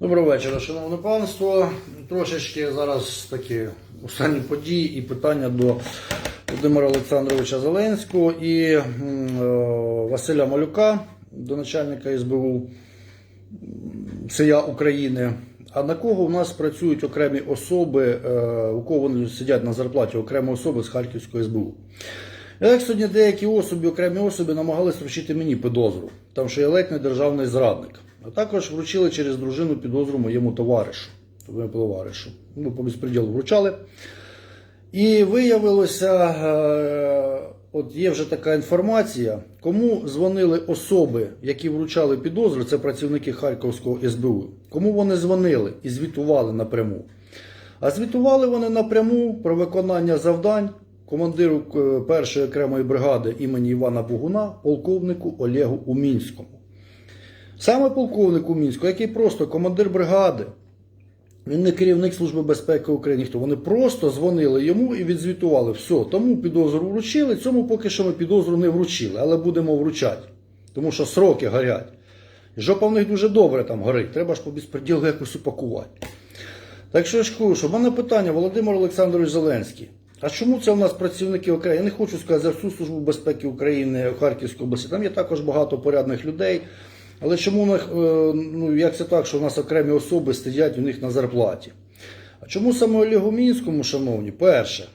Доброго вечора, шановне панство. Трошечки зараз такі останні події і питання до Володимира Олександровича Зеленського і е, Василя Малюка, до начальника СБУ Сия України. А на кого у нас працюють окремі особи, е, у кого вони сидять на зарплаті, окремі особи з Харківської СБУ? Так сьогодні деякі особи, окремі особи намагались вручити мені підозру, там що я ледь не державний зрадник. А також вручили через дружину підозру моєму товаришу. Твоєму товаришу. Ну, по безпреділу вручали. І виявилося, е, от є вже така інформація, кому дзвонили особи, які вручали підозру, це працівники Харківського СБУ. Кому вони дзвонили і звітували напряму. А звітували вони напряму про виконання завдань командиру е, першої окремої бригади імені Івана Богуна, полковнику Олегу Умінському. Саме полковник Умінського, який просто командир бригади, він не керівник Служби безпеки України, ніхто. Вони просто дзвонили йому і відзвітували. Все, тому підозру вручили, цьому поки що ми підозру не вручили, але будемо вручати. Тому що сроки горять. Жопа в них дуже добре там горить. Треба ж по безпреділу якось упакувати. Так що я ж кажу, що в мене питання, Володимир Олександрович Зеленський. А чому це у нас працівники України? Я не хочу сказати за всю службу безпеки України в Харківській області. Там є також багато порядних людей. Але чому у них, е, ну як це так, що у нас окремі особи сидять у них на зарплаті? А чому саме Олегу Мінському, шановні? Перше,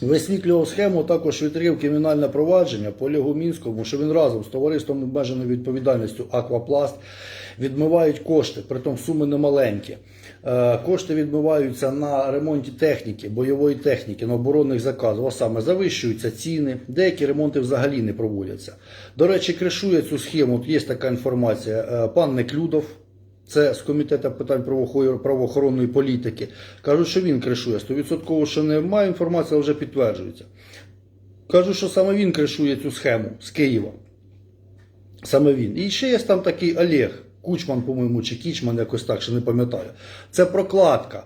висвітлював схему також відкрив кримінальне провадження по Олегу Мінському, що він разом з товариством обмеженою відповідальністю Аквапласт відмивають кошти, притом суми немаленькі. Е, Кошти відмиваються на ремонті техніки, бойової техніки, на оборонних заказах, а саме завищуються ціни, деякі ремонти взагалі не проводяться. До речі, кришує цю схему, от є така інформація, е, пан Неклюдов, це з комітету питань правоохоронної політики. Кажуть, що він кришує. 100% що немає інформації, але вже підтверджується. Кажуть, що саме він кришує цю схему з Києва. Саме він. І ще є там такий Олег Кучман, по-моєму, чи Кічман, якось так, ще не пам'ятаю. Це прокладка,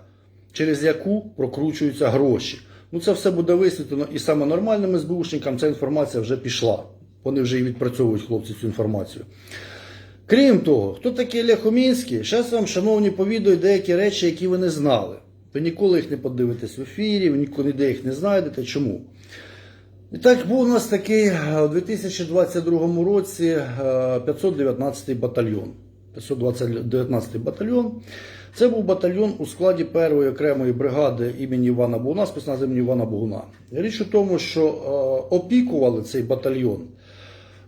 через яку прокручуються гроші. Ну це все буде висвітлено і саме нормальним СБУшникам ця інформація вже пішла. Вони вже і відпрацьовують хлопці цю інформацію. Крім того, хто такий Олег Омінський? Зараз вам, шановні, повідаю деякі речі, які ви не знали. Ви ніколи їх не подивитесь в ефірі, ви ніколи їх не знайдете. Чому? І так був у нас такий е, у 2022 році е, 519 батальйон. 519 батальйон. Це був батальйон у складі першої окремої бригади імені Івана Богуна, спецназ імені Івана Богуна. Річ у тому, що е, опікували цей батальйон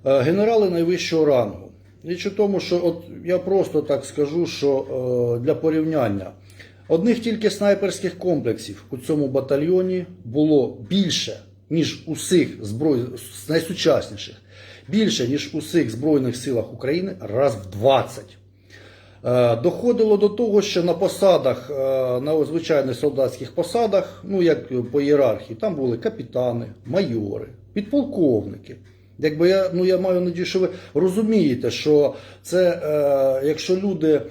е, генерали найвищого рангу. Річ у тому, що от я просто так скажу, що е, для порівняння одних тільки снайперських комплексів у цьому батальйоні було більше, ніж усіх зброй найсучасніших, більше, ніж у всіх Збройних силах України раз в 20. Е, Доходило до того, що на посадах, е, на звичайних солдатських посадах, ну як по ієрархії, там були капітани, майори, підполковники. Якби я, ну я маю надію, що ви розумієте, що це е, якщо люди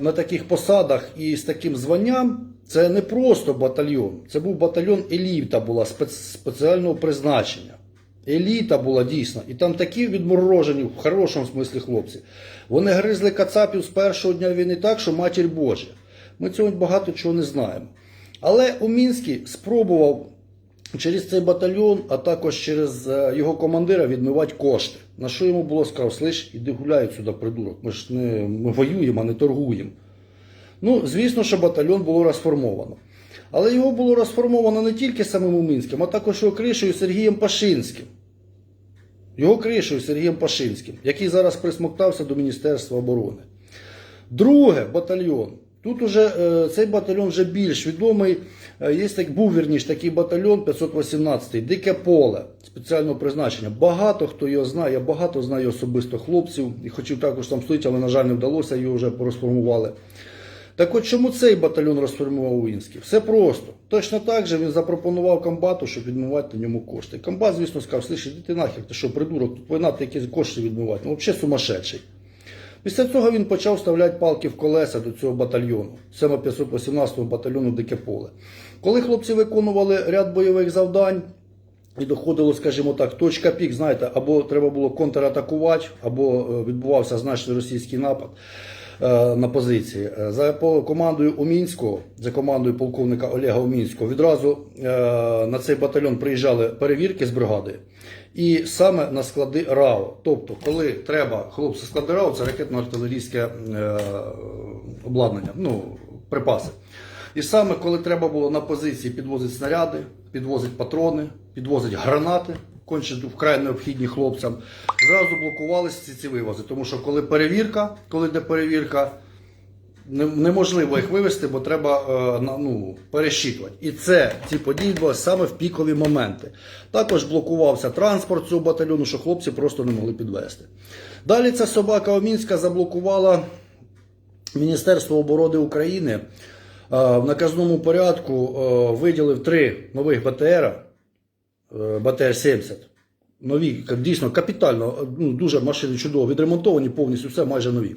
на таких посадах і з таким званням, це не просто батальйон, це був батальйон еліта була спец- спеціального призначення. Еліта була дійсно. І там такі відморожені, в хорошому смислі хлопці. Вони гризли кацапів з першого дня війни так, що матір Божа. Ми цього багато чого не знаємо. Але Умінський спробував через цей батальйон, а також через е, його командира відмивати кошти. На що йому було сказав, слиш, іди гуляй сюди, придурок. Ми ж не ми воюємо, а не торгуємо. Ну, звісно, що батальйон було розформовано. Але його було розформовано не тільки самим Умінським, а також його кришею Сергієм Пашинським. Його кришею Сергієм Пашинським, який зараз присмоктався до Міністерства оборони. Друге батальйон. Тут уже е, цей батальйон вже більш відомий. Е, Є так, був вірніш такий батальйон 518-й, Дике поле спеціального призначення. Багато хто його знає, я багато знаю особисто хлопців і хотів також там стоїть, але, на жаль, не вдалося, його вже розформували. Так от чому цей батальйон розформував Уїнський? Все просто. Точно так же він запропонував комбату, щоб відмивати на ньому кошти. Комбат, звісно, сказав, іди ти нахер, ти що, придурок, тут повинна ти якісь кошти відмивати. Ну, взагалі сумасшедший. Після цього він почав вставляти палки в колеса до цього батальйону, саме 518 батальйону Дике поле. Коли хлопці виконували ряд бойових завдань, і доходило, скажімо так, точка пік, знаєте, або треба було контратакувати, або е, відбувався значний російський напад на позиції. Е, За командою Умінського, за командою полковника Олега Умінського, відразу е, на цей батальйон приїжджали перевірки з бригади. І саме на склади РАО. Тобто, коли треба, хлопці, склади РАО це ракетно-артилерійське е, обладнання, ну, припаси. І саме коли треба було на позиції підвозити снаряди, підвозити патрони, підвозити гранати, конче вкрай необхідні хлопцям, зразу блокувалися ці, ці вивози. Тому що коли перевірка, коли йде перевірка, неможливо їх вивезти, бо треба е, ну, пересчитувати. І це ці події були саме в пікові моменти. Також блокувався транспорт цього батальйону, що хлопці просто не могли підвезти. Далі ця собака Омінська заблокувала Міністерство оборони України е, в наказному порядку е, виділив три нових БТР, е, БТР-70. Нові, дійсно капітально, е, ну, дуже машини чудово відремонтовані, повністю все майже нові.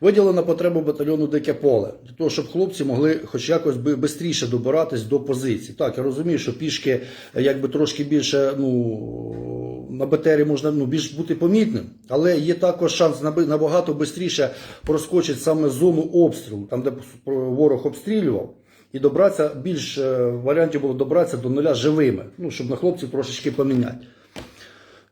Виділено на потребу батальйону Дике поле, для того, щоб хлопці могли хоч якось би швидше добиратись до позицій. Так, я розумію, що пішки е, якби трошки більше ну, на БТРі можна ну, більш бути помітним, але є також шанс набагато швидше проскочити саме зону обстрілу, там, де ворог обстрілював. І добратися більш е, варіантів було добратися до нуля живими, ну, щоб на хлопців трошечки поміняти.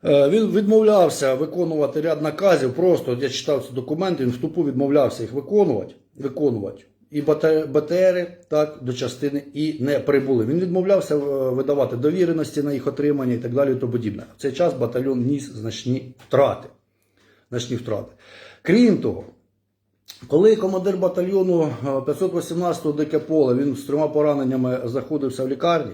Е, Він відмовлявся виконувати ряд наказів. Просто я читав ці документи, він в тупу відмовлявся їх виконувати. виконувати. І БТ- БТРи так до частини і не прибули. Він відмовлявся е, видавати довіреності на їх отримання і так далі. І подібне. В цей час батальйон ніс значні втрати. Значні втрати. Крім того, коли командир батальйону е, 518-го ДК Поле, він з трьома пораненнями знаходився в лікарні,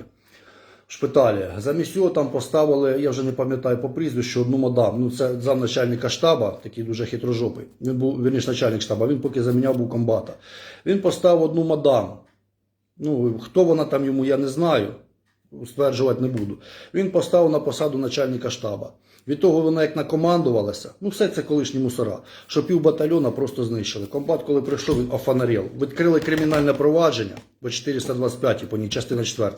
в шпиталі. Замість його там поставили, я вже не пам'ятаю по прізвищу, одну мадам. Ну, це замначальника штаба, такий дуже хитрожопий. Він був вірніше начальник штаба, він поки заміняв був комбата. Він поставив одну мадам. Ну, хто вона там йому, я не знаю. Стверджувати не буду. Він поставив на посаду начальника штаба. Від того вона як накомандувалася, ну все це колишні мусора, що пів батальйона просто знищили. Комбат, коли прийшов, він офанарів. Відкрили кримінальне провадження по 425, по ній частина 4.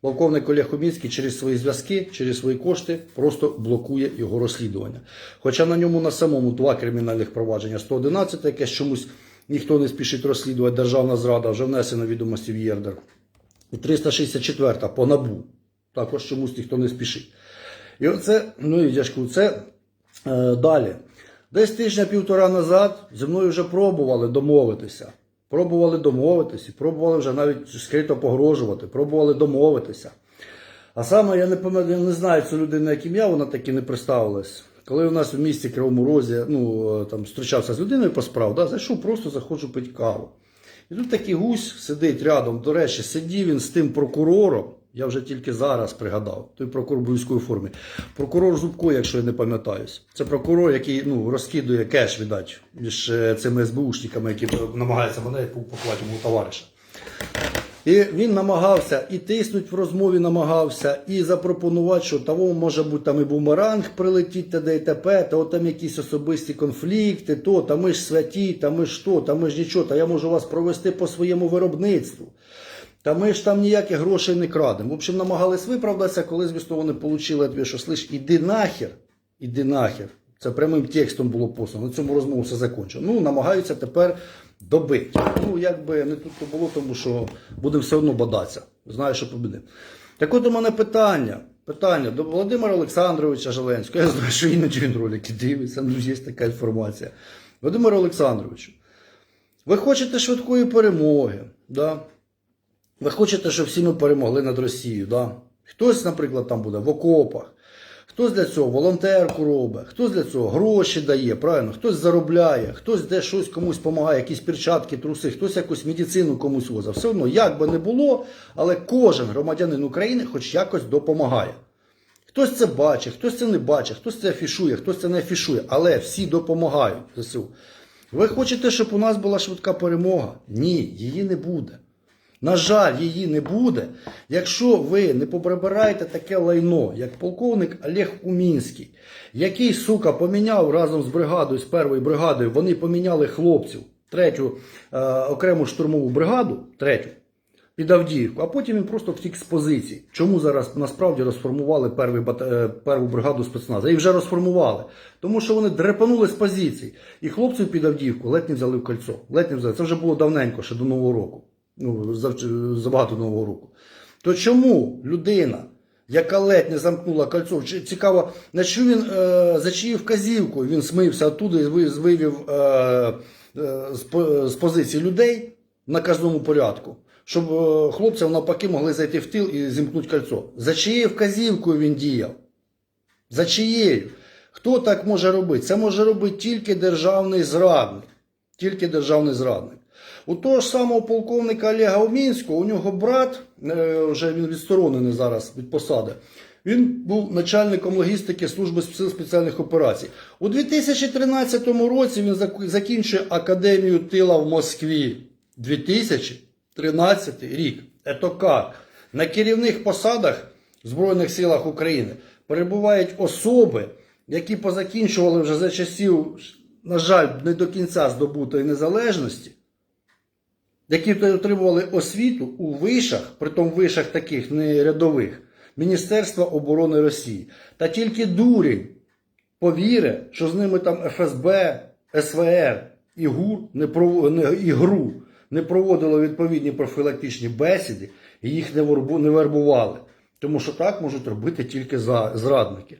Полковник Олег Хомінський через свої зв'язки, через свої кошти просто блокує його розслідування. Хоча на ньому на самому два кримінальних провадження. 111, яке чомусь ніхто не спішить розслідувати, державна зрада, вже внесено відомості в ЄРДР. І 364 по набу. Також чомусь ніхто не спішить. І оце, ну і кажу, це е, далі. Десь тижня-півтора назад зі мною вже пробували домовитися. Пробували домовитися, пробували вже навіть скрито погрожувати, пробували домовитися. А саме я не пам'ятаю, не знаю цю людину, як ім'я, вона таки не представилась. Коли у нас в місті Кривому Розі ну, е, там, зустрічався з людиною по справу, да, зайшов, просто заходжу пити каву. І тут такий гусь сидить рядом. До речі, сидів він з тим прокурором. Я вже тільки зараз пригадав. Той прокурор в форми. Прокурор Зубко, якщо я не пам'ятаюсь. Це прокурор, який ну, розкидує кеш, віддать, між е, цими СБУшниками, які намагаються мене поховати мого товариша. І він намагався і тиснуть в розмові, намагався, і запропонувати, що того може бути там і бумеранг прилетіть, та де і т.п., та от там якісь особисті конфлікти, то, та ми ж святі, та ми ж то, та ми ж нічого, та я можу вас провести по своєму виробництву. Та ми ж там ніяких грошей не крадемо. В общем, намагались виправдатися, коли, звісно, вони отримали що слиш, іди нахер, іди нахер. Це прямим текстом було послано. На цьому розмову все закінчено. Ну, намагаються тепер добити. Ну, якби не тут то було, тому що будемо все одно бодатися. Знаю, що победимо. Так от у мене питання. Питання до Володимира Олександровича Желенського. Я знаю, що іноді він ролики дивиться, ну є така інформація. Володимир Олександровичу, ви хочете швидкої перемоги, да? Ви хочете, щоб всі ми перемогли над Росією, да? Хтось, наприклад, там буде в окопах, хтось для цього волонтерку робить, хтось для цього гроші дає, правильно, хтось заробляє, хтось де щось комусь допомагає, якісь перчатки, труси, хтось якусь медицину комусь возить. Все одно, як би не було, але кожен громадянин України хоч якось допомагає. Хтось це бачить, хтось це не бачить, хтось це афішує, хтось це не афішує, але всі допомагають ЗСУ. Ви хочете, щоб у нас була швидка перемога? Ні, її не буде. На жаль, її не буде, якщо ви не поприбираєте таке лайно, як полковник Олег Умінський, який, сука, поміняв разом з бригадою, з першою бригадою, вони поміняли хлопців, третю е, окрему штурмову бригаду, третю, під Авдіївку, а потім він просто втік з позицій. Чому зараз насправді розформували бата- е, перву бригаду спецназу? І вже розформували. Тому що вони дрепанули з позицій. І хлопців під Авдіївку ледь не взяли в кольцо. Ледь не взяли. Це вже було давненько, ще до Нового року. Ну, забагато Нового року. То чому людина, яка ледь не замкнула кольцо, цікаво, на що він е, за чию вказівку він смився оттуда і вивів е, е, з, позиції людей в наказному порядку, щоб хлопцям навпаки могли зайти в тил і зімкнути кольцо. За чиєю вказівкою він діяв? За чиєю? Хто так може робити? Це може робити тільки державний зрадник. Тільки державний зрадник. У того ж самого полковника Олега Умінського, у нього брат, е, вже він відсторонений зараз від посади. Він був начальником логістики служби сил спеціальних операцій. У 2013 році він закінчує академію тила в Москві. 2013 рік. Ето як? На керівних посадах в Збройних силах України перебувають особи, які позакінчували вже за часів, на жаль, не до кінця здобутої незалежності, які отримували освіту у вишах, притом вишах таких не рядових, Міністерства оборони Росії. Та тільки дурень повіре, що з ними там ФСБ, СВР і ГУР не пров... і ГРУ не проводило відповідні профілактичні бесіди і їх не, вербу... не вербували. Тому що так можуть робити тільки за... зрадники.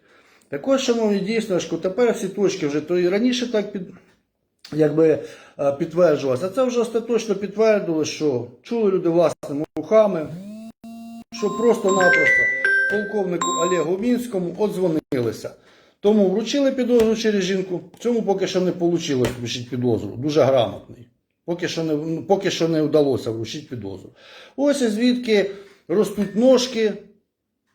Також, шановні дійсно, тепер всі точки вже то і раніше так під, якби е, підтверджувалося. А це вже остаточно підтвердило, що чули люди власними рухами, що просто-напросто полковнику Олегу Мінському одзвонилися. Тому вручили підозру через жінку. Цьому поки що не вийшло вручити підозру. Дуже грамотний. Поки що не, поки що не вдалося вручити підозру. Ось і звідки ростуть ножки,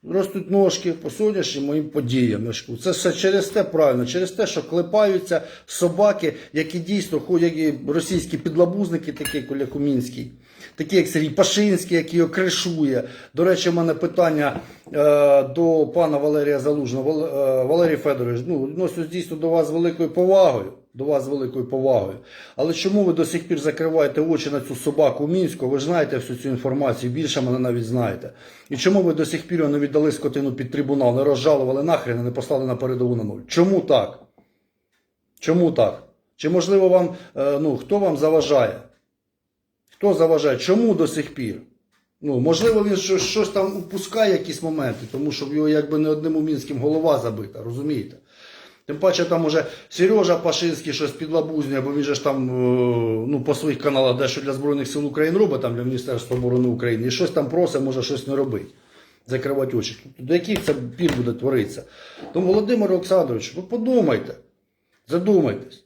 ростуть ножки по сьогоднішнім моїм подіям. Це все через те правильно, через те, що клепаються собаки, які дійсно ходять, російські підлабузники, такі як Оля Кумінський, такі як Сергій Пашинський, який його кришує. До речі, в мене питання е, до пана Валерія Залужного. Вал- е, Валерій Федорович, ну, відношусь дійсно до вас великою повагою. До вас з великою повагою. Але чому ви до сих пір закриваєте очі на цю собаку Мінську? Ви ж знаєте всю цю інформацію, більше мене навіть знаєте. І чому ви до сих пір не віддали скотину під трибунал, не розжалували нахрен і не послали на передову на нуль? Чому так? Чому так? Чи можливо вам, е, ну, хто вам заважає? Хто заважає? Чому до сих пір? Ну, можливо, він щось, щось там упускає якісь моменти, тому що його якби не одним умінським голова забита, розумієте? Тим паче там уже Сережа Пашинський щось підлабузнює, бо він же ж там е, ну, по своїх каналах дещо для Збройних сил України робить, там для Міністерства оборони України, і щось там просить, може щось не робити. Закривати очі. До яких це пір буде творитися? Тому, Володимир Олександрович, ви подумайте, задумайтесь,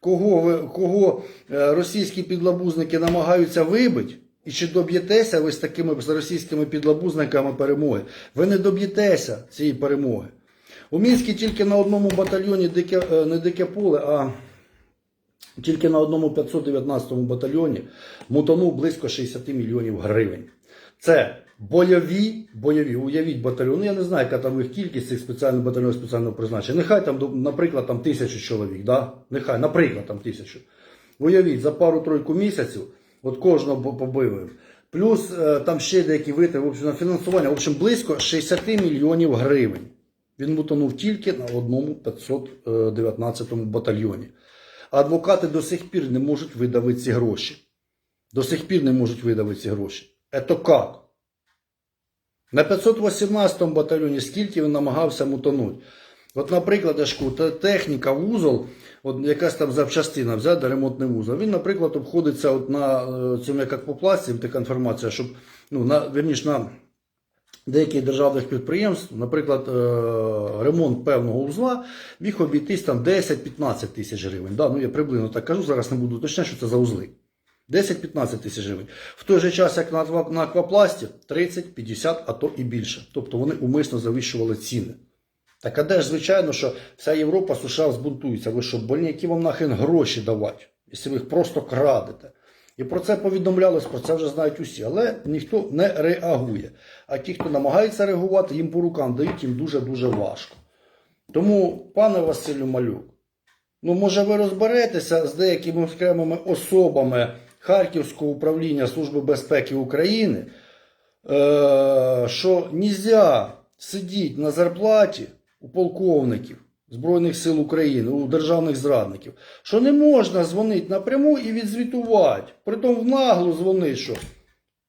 кого, ви, кого е, російські підлабузники намагаються вибити, і чи доб'єтеся ви з такими з російськими підлабузниками перемоги? Ви не доб'єтеся цієї перемоги. У Мінську тільки на одному батальйоні дике, е, не дике поле, а тільки на одному 519 батальйоні мутонув близько 60 мільйонів гривень. Це бойові, бойові, уявіть батальйон. Ну, я не знаю, яка там їх кількість цих спеціальних батальйонів спеціального призначення. Нехай там, наприклад, там тисячу чоловік, да? нехай, наприклад, там тисячу. Уявіть, за пару-тройку місяців, от кожного по- побили. Плюс е, там ще деякі витрати, в общем, на фінансування, в общем, близько 60 мільйонів гривень. Він утонув тільки на одному 519 батальйоні. А адвокати до сих пір не можуть видавити ці гроші. До сих пір не можуть видавити ці гроші. Ето як? На 518 батальйоні скільки він намагався мутонути? От, наприклад, техніка, вузол, от якась там запчастина, взяти ремонтний вузол. Він, наприклад, обходиться от на е, цьому як аквапласті, така інформація, щоб ну, на, верніше, на деяких державних підприємств, наприклад, е, ремонт певного узла, міг обійтись там 10-15 тисяч гривень. Да, ну я приблизно так кажу, зараз не буду точно, що це за узли. 10-15 тисяч гривень. В той же час, як на аквапласті, 30-50, а то і більше. Тобто вони умисно завищували ціни. Так а де ж, звичайно, що вся Європа США збунтується. Ви що, больні, які вам нахрен гроші давати, якщо ви їх просто крадете. І про це повідомлялось, про це вже знають усі, але ніхто не реагує. А ті, хто намагається реагувати, їм по рукам дають їм дуже-дуже важко. Тому, пане Василю Малюк, ну може ви розберетеся з деякими окремими особами, Харківського управління Служби безпеки України, е, що нельзя сидіти на зарплаті у полковників Збройних сил України, у державних зрадників, що не можна дзвонити напряму і відзвітувати. Притом в наглу дзвонить, що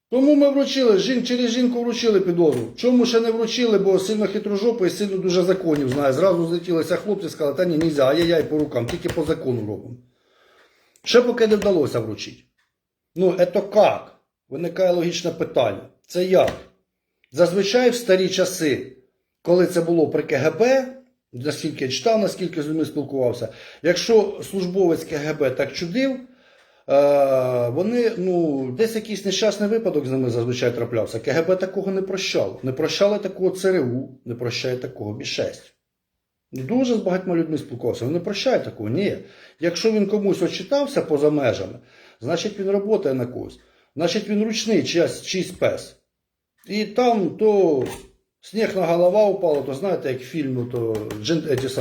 тому ми вручили, жін, через жінку вручили підозру. Чому ще не вручили, бо сильно хитрожопий і сильно дуже законів знає. Зразу злетілися хлопці, сказали, та ні, нельзя, ай-яй-яй по рукам, тільки по закону робимо. Ще поки не вдалося вручити. Ну, це як? Виникає логічне питання. Це як? Зазвичай в старі часи, коли це було при КГБ, наскільки я читав, наскільки з людьми спілкувався, якщо службовець КГБ так чудив, е, вони, ну, десь якийсь нещасний випадок з ними зазвичай траплявся. КГБ такого не прощало. Не прощали такого ЦРУ, не прощає такого Бі-6. Дуже з багатьма людьми спілкувався. Вони прощають такого. Ні. Якщо він комусь очитався поза межами, значить він працює на когось. Значить він ручний чиясь, чийсь пес. І там то сніг на голова упала, то знаєте, як в фільмі, то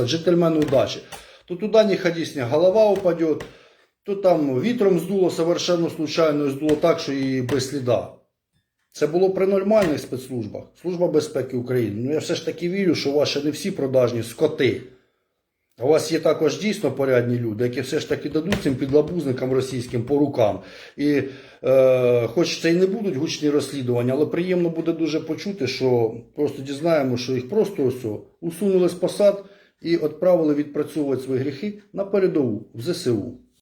джентльмени удачі. То туди не ходи, сніг, голова упаде, то там вітром здуло совершенно случайно, і здуло так, що і без сліда. Це було при нормальних спецслужбах. Служба безпеки України. Ну я все ж таки вірю, що ще не всі продажні скоти. У вас є також дійсно порядні люди, які все ж таки дадуть цим підлабузникам російським по рукам. І е, хоч це і не будуть гучні розслідування, але приємно буде дуже почути, що просто дізнаємо, що їх просто ось усунули з посад і відправили відпрацьовувати свої гріхи на передову в ЗСУ.